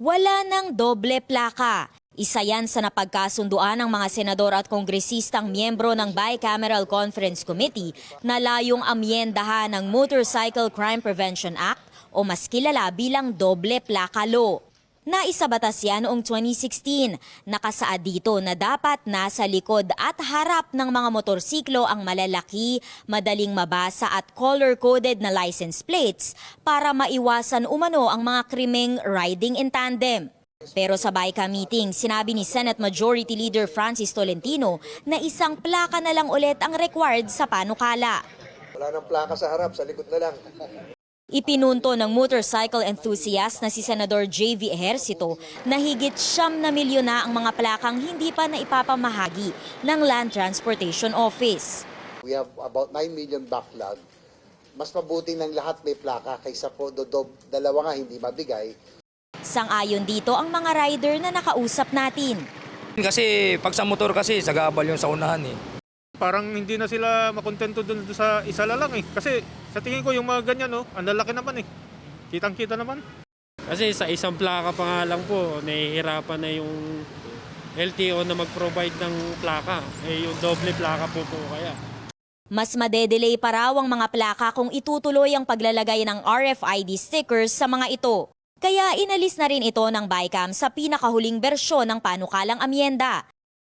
wala ng doble plaka. Isa yan sa napagkasunduan ng mga senador at kongresistang miyembro ng Bicameral Conference Committee na layong amyendahan ng Motorcycle Crime Prevention Act o mas kilala bilang doble plaka law. Naisabatas yan noong 2016. Nakasaad dito na dapat nasa likod at harap ng mga motorsiklo ang malalaki, madaling mabasa at color-coded na license plates para maiwasan umano ang mga krimeng riding in tandem. Pero sa BICA meeting, sinabi ni Senate Majority Leader Francis Tolentino na isang plaka na lang ulit ang required sa panukala. Wala nang plaka sa harap, sa likod na lang. Ipinunto ng motorcycle enthusiast na si Senador J.V. Ejercito na higit siyam na milyon na ang mga plakang hindi pa na ipapamahagi ng Land Transportation Office. We have about 9 million backlog. Mas mabuting ng lahat may plaka kaysa po dodob, dalawa nga hindi mabigay. Sang-ayon dito ang mga rider na nakausap natin. Kasi pag sa motor kasi, sagabal yung sa unahan eh. Parang hindi na sila makontento dun sa isa lang eh. Kasi sa tingin ko yung mga ganyan no, ang lalaki naman eh. Kitang-kita naman. Kasi sa isang plaka pa nga lang po, nahihirapan na yung LTO na mag-provide ng plaka. Eh yung doble plaka po po kaya. Mas madedelay pa raw ang mga plaka kung itutuloy ang paglalagay ng RFID stickers sa mga ito. Kaya inalis na rin ito ng BICAM sa pinakahuling bersyon ng panukalang amyenda.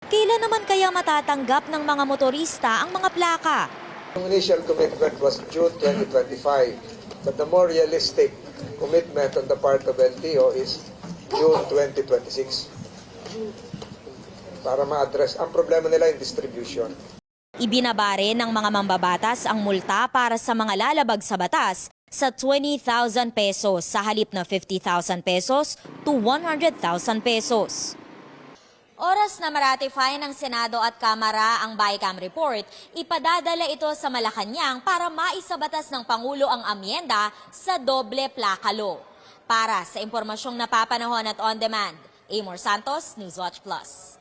Kailan naman kaya matatanggap ng mga motorista ang mga plaka? Yung initial commitment was June 2025. But the more realistic commitment on the part of LTO is June 2026. Para ma-address, ang problema nila yung distribution. Ibinaba rin ng mga mambabatas ang multa para sa mga lalabag sa batas sa 20,000 pesos sa halip na 50,000 pesos to 100,000 pesos. Oras na maratify ng Senado at Kamara ang BICAM report, ipadadala ito sa Malacanang para maisabatas ng Pangulo ang amyenda sa doble plaka law. Para sa impormasyong napapanahon at on demand, Amor Santos, Newswatch Plus.